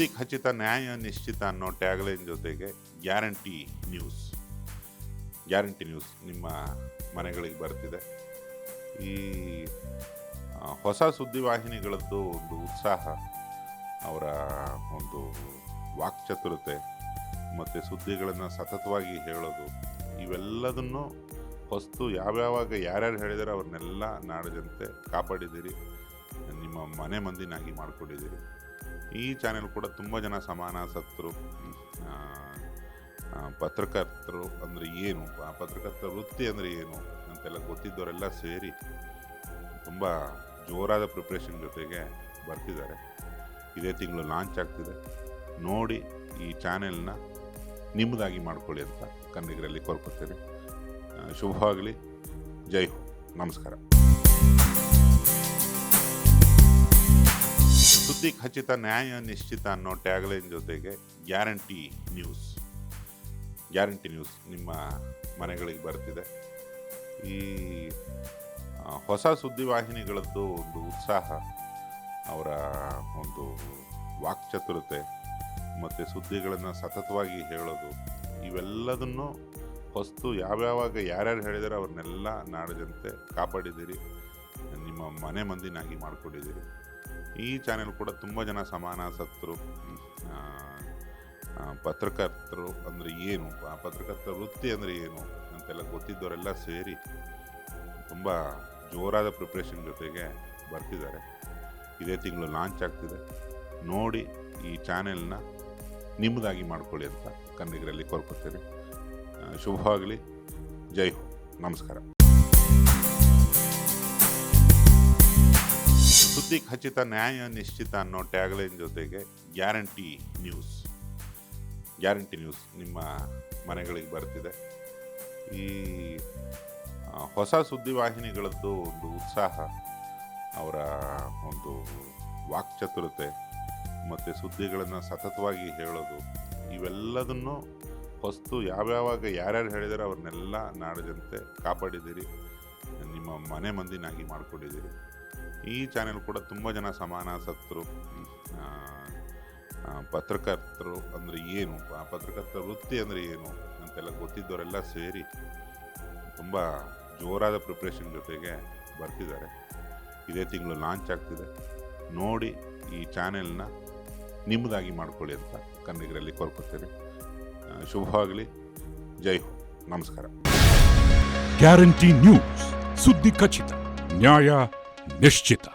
ಸುದ್ದಿ ಖಚಿತ ನ್ಯಾಯ ನಿಶ್ಚಿತ ಅನ್ನೋ ಟ್ಯಾಗ್ಲೈನ್ ಜೊತೆಗೆ ಗ್ಯಾರಂಟಿ ನ್ಯೂಸ್ ಗ್ಯಾರಂಟಿ ನ್ಯೂಸ್ ನಿಮ್ಮ ಮನೆಗಳಿಗೆ ಬರ್ತಿದೆ. ಈ ಹೊಸ ಸುದ್ದಿವಾಹಿನಿಗಳದ್ದು ಒಂದು ಉತ್ಸಾಹ, ಅವರ ಒಂದು ವಾಕ್ಚತುರತೆ, ಮತ್ತು ಸುದ್ದಿಗಳನ್ನು ಸತತವಾಗಿ ಹೇಳೋದು, ಇವೆಲ್ಲದನ್ನು ಹೊಸ್ತು ಯಾವ್ಯಾವಾಗ ಯಾರ್ಯಾರು ಹೇಳಿದಾರೆ ಅವ್ರನ್ನೆಲ್ಲ ನಾಡದಂತೆ ಕಾಪಾಡಿದ್ದೀರಿ. ನಿಮ್ಮ ಮನೆ ಮಂದಿನಾಗಿ ಮಾಡ್ಕೊಂಡಿದ್ದೀರಿ. ಈ ಚಾನೆಲ್ ಕೂಡ ತುಂಬ ಜನ ಸಮಾನ ಸತ್ರು ಪತ್ರಕರ್ತರು ಅಂದರೆ ಏನು? ಆ ಪತ್ರಕರ್ತರ ವೃತ್ತಿ ಅಂದರೆ ಏನು ಅಂತೆಲ್ಲ ಗೊತ್ತಿದ್ದವರೆಲ್ಲ ಸೇರಿ ತುಂಬ ಜೋರಾದ ಪ್ರಿಪ್ರೇಷನ್ ಜೊತೆಗೆ ಬರ್ತಿದ್ದಾರೆ. ಇದೇ ತಿಂಗಳು ಲಾಂಚ್ ಆಗ್ತಿದೆ. ನೋಡಿ ಈ ಚಾನೆಲ್ನ ನಿಮ್ಮದಾಗಿ ಮಾಡ್ಕೊಳ್ಳಿ ಅಂತ ಕನ್ನಡಿಗರಲ್ಲಿ ಕೋರ್ಕೊತೀನಿ ಶುಭವಾಗಲಿ. ಜೈ ನಮಸ್ಕಾರ. ಸುದ್ದಿ ಖಚಿತ, ನ್ಯಾಯ ನಿಶ್ಚಿತ ಅನ್ನೋ ಟ್ಯಾಗ್ಲೈನ್ ಜೊತೆಗೆ ಗ್ಯಾರಂಟಿ ನ್ಯೂಸ್ ಗ್ಯಾರಂಟಿ ನ್ಯೂಸ್ ನಿಮ್ಮ ಮನೆಗಳಿಗೆ ಬರ್ತಿದೆ. ಈ ಹೊಸ ಸುದ್ದಿವಾಹಿನಿಗಳದ್ದು ಒಂದು ಉತ್ಸಾಹ, ಅವರ ಒಂದು ವಾಕ್ಚತುರತೆ, ಮತ್ತು ಸುದ್ದಿಗಳನ್ನು ಸತತವಾಗಿ ಹೇಳೋದು, ಇವೆಲ್ಲದನ್ನು ಹೊಸ್ತು ಯಾವ್ಯಾವಾಗ ಯಾರ್ಯಾರು ಹೇಳಿದಾರೆ ಅವ್ರನ್ನೆಲ್ಲ ನಾಡದಂತೆ ಕಾಪಾಡಿದ್ದೀರಿ. ನಿಮ್ಮ ಮನೆ ಮಂದಿನಾಗಿ ಮಾಡ್ಕೊಂಡಿದ್ದೀರಿ. ಈ ಚಾನೆಲ್ ಕೂಡ ತುಂಬ ಜನ ಸಮಾನಾಸಕ್ತರು ಪತ್ರಕರ್ತರು ಅಂದರೆ ಏನು? ಆ ಪತ್ರಕರ್ತರ ವೃತ್ತಿ ಅಂದರೆ ಏನು ಅಂತೆಲ್ಲ ಗೊತ್ತಿದ್ದವರೆಲ್ಲ ಸೇರಿ ತುಂಬ ಜೋರಾದ ಪ್ರಿಪ್ರೇಷನ್ ಜೊತೆಗೆ ಬರ್ತಿದ್ದಾರೆ. ಇದೇ ತಿಂಗಳು ಲಾಂಚ್ ಆಗ್ತಿದೆ. ನೋಡಿ ಈ ಚಾನೆಲ್ನ ನಿಮ್ಮದಾಗಿ ಮಾಡ್ಕೊಳ್ಳಿ ಅಂತ ಕನ್ನಡಿಗರಲ್ಲಿ ಕೋರ್ಕೊತೀನಿ ಶುಭವಾಗಲಿ. ಜೈ ನಮಸ್ಕಾರ. ಸುದ್ದಿ ಖಚಿತ, ನ್ಯಾಯ ನಿಶ್ಚಿತ ಅನ್ನೋ ಟ್ಯಾಗ್ಲೈನ್ ಜೊತೆಗೆ ಗ್ಯಾರಂಟಿ ನ್ಯೂಸ್. ಗ್ಯಾರಂಟಿ ನ್ಯೂಸ್ ನಿಮ್ಮ ಮನೆಗಳಿಗೆ ಬರ್ತಿದೆ. ಈ ಹೊಸ ಸುದ್ದಿವಾಹಿನಿಗಳದ್ದು ಒಂದು ಉತ್ಸಾಹ, ಅವರ ಒಂದು ವಾಕ್ಚತುರತೆ ಮತ್ತು ಸುದ್ದಿಗಳನ್ನು ಸತತವಾಗಿ ಹೇಳೋದು, ಇವೆಲ್ಲದನ್ನು ಹೊಸ್ತು ಯಾವ್ಯಾವಾಗ ಯಾರ್ಯಾರು ಹೇಳಿದಾರೆ ಅವ್ರನ್ನೆಲ್ಲ ನಾಡಿದಂತೆ ಕಾಪಾಡಿದ್ದೀರಿ. ನಿಮ್ಮ ಮನೆ ಮಂದಿನಾಗಿ ಮಾಡ್ಕೊಂಡಿದ್ದೀರಿ. ಈ ಚಾನೆಲ್ ಕೂಡ ತುಂಬ ಜನ ಸಮಾನಾಸಕ್ತರು ಪತ್ರಕರ್ತರು ಅಂದರೆ ಏನು? ಆ, ಪತ್ರಕರ್ತರ ವೃತ್ತಿ ಅಂದರೆ ಏನು ಅಂತೆಲ್ಲ ಗೊತ್ತಿದ್ದವರೆಲ್ಲ ಸೇರಿ ತುಂಬ ಜೋರಾದ ಪ್ರಿಪ್ರೇಷನ್ ಜೊತೆಗೆ ಬರ್ತಿದ್ದಾರೆ. ಇದೇ ತಿಂಗಳು ಲಾಂಚ್ ಆಗ್ತಿದೆ. ನೋಡಿ ಈ ಚಾನೆಲ್ನ ನಿಮ್ಮದಾಗಿ ಮಾಡ್ಕೊಳ್ಳಿ ಅಂತ ಕನ್ನಡಿಗರಲ್ಲಿ ಕೋರ್ಕೊತೀನಿ. ಶುಭವಾಗಲಿ. ಜೈ ಹೋ. ನಮಸ್ಕಾರ. ಗ್ಯಾರಂಟಿ ನ್ಯೂಸ್ ಸುದ್ದಿ ಖಚಿತ. ನ್ಯಾಯ ನಿಶ್ಚಿತ